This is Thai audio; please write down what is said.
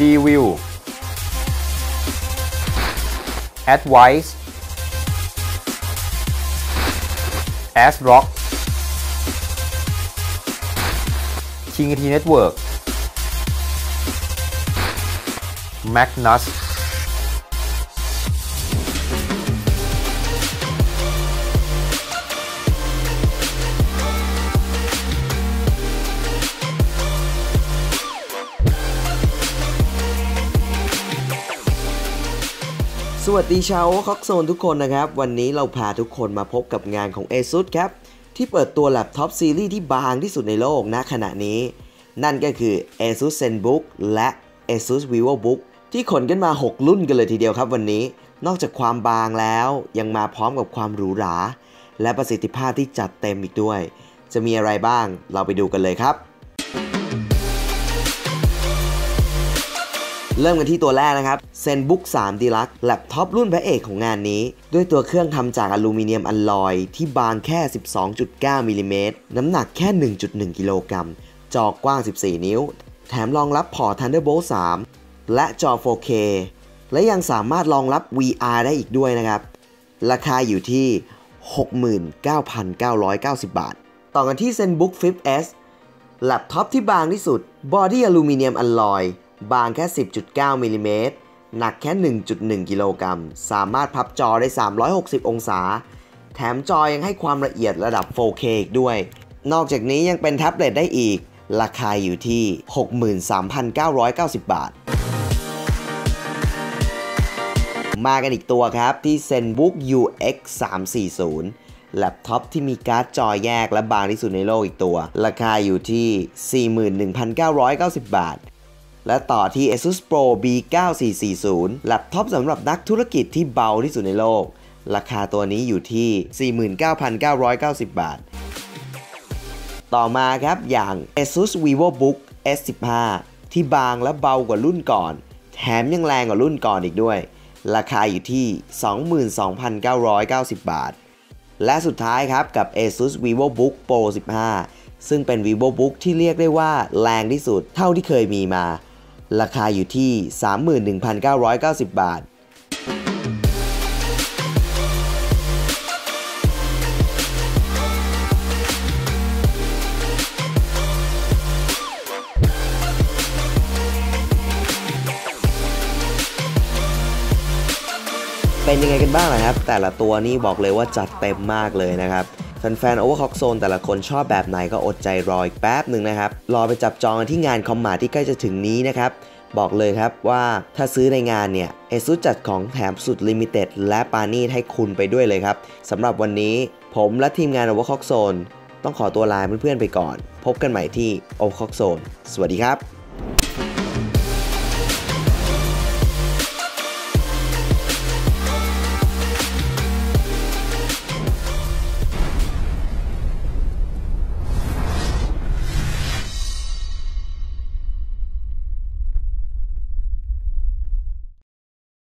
G-View Advice. ASRock King T Network. Magnus วัสดีชาวคอกโซนทุกคนนะครับ วันนี้เราพาทุกคนมาพบกับงานของ ASUS ครับ ที่เปิดตัวแล็ปท็อปซีรีส์ที่บางที่สุดในโลกณขณะนี้ นั่นก็คือ ASUS ZenBook และ ASUS VivoBook ที่ขนกันมา 6 รุ่นกันเลยทีเดียวครับวันนี้ นอกจากความบางแล้วยังมาพร้อมกับความหรูหรา และประสิทธิภาพที่จัดเต็มอีกด้วย จะมีอะไรบ้างเราไปดูกันเลยครับ เริ่มกันที่ตัวแรกนะครับ ZenBook 3 Deluxe แล็ปท็อปรุ่นพระเอกของงานนี้ ด้วยตัวเครื่องทำจากอลูมิเนียมอลลอย ที่บางแค่ 12.9มิลิเมตรน้ำหนักแค่ 1.1 กิโลกรัม จอกว้าง 14 นิ้ว แถมรองรับพอร์ต Thunderbolt 3 และจอ 4K และยังสามารถรองรับ VR ได้อีกด้วยนะครับ ราคาอยู่ที่ 69,990 บาท ต่อกันที่ ZenBook Flip S แล็ปท็อปที่บางที่สุด บอดี้อลูมิเนียมอลลอย บางแค่ 10.9มิลิเมตรหนักแค่ 1.1 กิโลกรัม สามารถพับจอได้ 360 องศา แถมจอยังให้ความละเอียดระดับ 4K อีกด้วย นอกจากนี้ยังเป็นแท็บเล็ตได้อีก ราคาอยู่ที่ 63,990 บาท มากันอีกตัวครับที่ ZenBook UX 340แล็ปท็อปที่มีการ์ดจอแยกและบางที่สุดในโลกอีกตัว ราคาอยู่ที่ 41,990 บาท และต่อที่ ASUS Pro B9440 แล็ปท็อปสำหรับนักธุรกิจที่เบาที่สุดในโลก ราคาตัวนี้อยู่ที่ 49,990 บาท ต่อมาครับอย่าง ASUS VivoBook S15 ที่บางและเบากว่ารุ่นก่อน แถมยังแรงกว่ารุ่นก่อนอีกด้วย ราคาอยู่ที่ 22,990 บาท และสุดท้ายครับกับ ASUS VivoBook Pro 15ซึ่งเป็น VivoBook ที่เรียกได้ว่าแรงที่สุดเท่าที่เคยมีมา ราคาอยู่ที่ 31,990 บาท เป็นยังไงกันบ้างล่ะครับ แต่ละตัวนี้บอกเลยว่าจัดเต็มมากเลยนะครับ แฟนๆ Overclock Zone แต่ละคนชอบแบบไหนก็อดใจรออีกแป๊บหนึ่งนะครับ รอไปจับจองที่งานคอมมาที่ใกล้จะถึงนี้นะครับ บอกเลยครับว่าถ้าซื้อในงานเนี่ย ASUS จัดของแถมสุดลิมิเต็ดและปานี่ให้คุณไปด้วยเลยครับสำหรับวันนี้ผมและทีมงาน Overclock Zone ต้องขอตัวลาเพื่อนๆไปก่อน พบกันใหม่ที่ Overclock Zone สวัสดีครับ